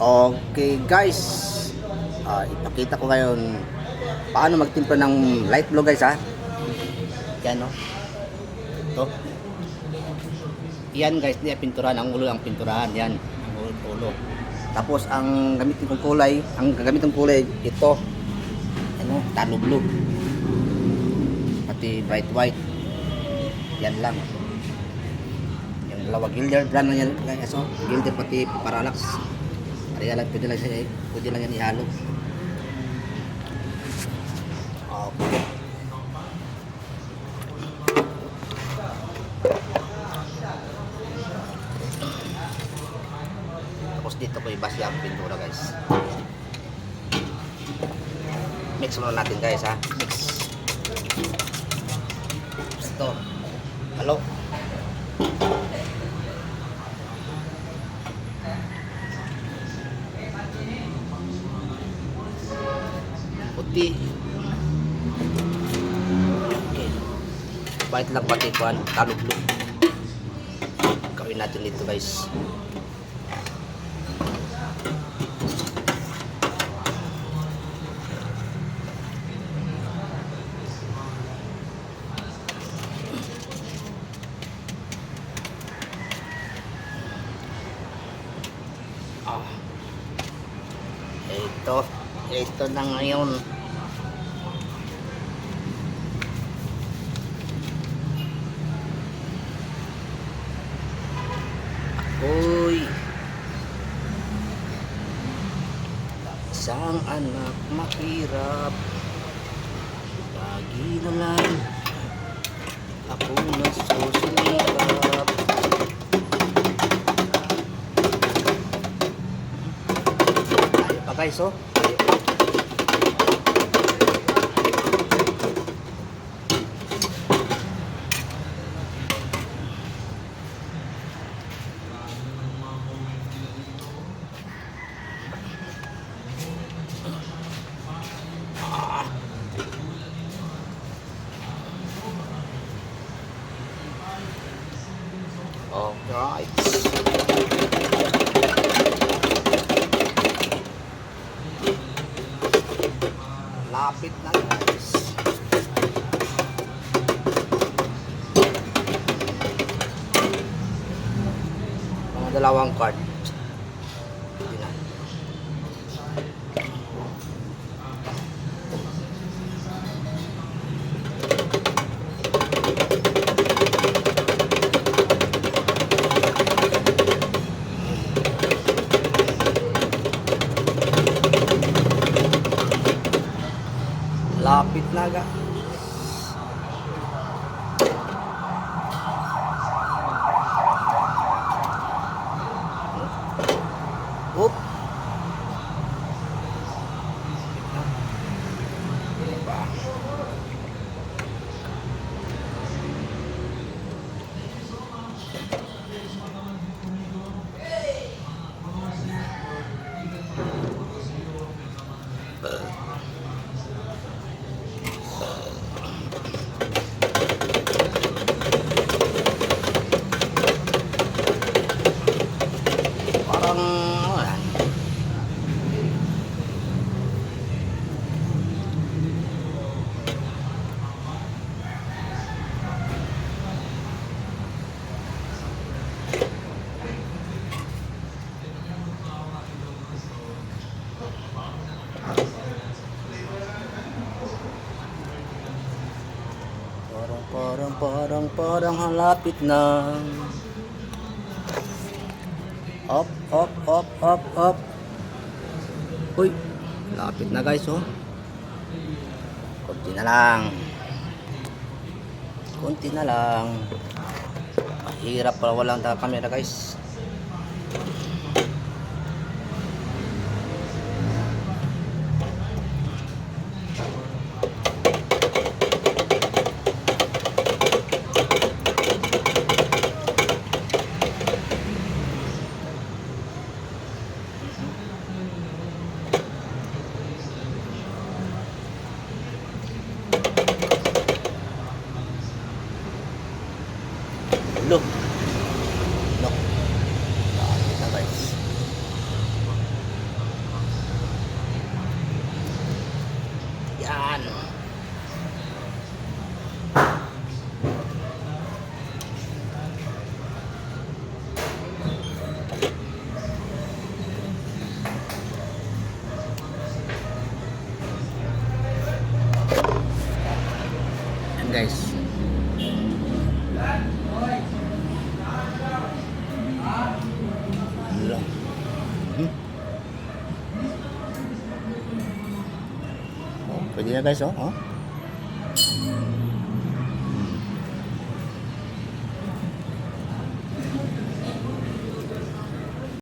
Okay guys, Ah, ipakita ko ngayon paano magtimpla ng light blue guys ha. Yan no. Ito. Yan guys, hindi pinturahan ang ulo ang pinturahan yan, ang ulo. Tapos ang gamitin kong kulay, ang gagamitin kong kulay ito. Ano, talo blue. Pati bright white. Yan lang. Yung dalawa Gilder brand na yan guys, oh. Gilder pati Parallax. Kaya lang, pwede lang, siya, pwede lang yan ihalo. Okay. Tapos dito ko ibasya ang pintura guys. Mix muna natin guys ha. Mix. Ito. Halo. Puti. Okay. Bait lang pati kuan, taluglo. Gawin natin dito guys. Ah. Ito, ito na ngayon. Isang anak mahirap. Lagi na lang ako nasusunikap. Tayo pa guys, oh. Lapit na guys. Mga dalawang card. Lapit na ga. Oop. Parang wala. Parang, parang, parang, parang halapit na. Up, up, up, up, up. Uy, lapit na guys, oh. Kunti na lang. Kunti na lang. Mahirap pala walang camera guys. tatlo. No. Ah, Dami na guys. Yan. Yan guys. Thank pwede na guys, oh. oh.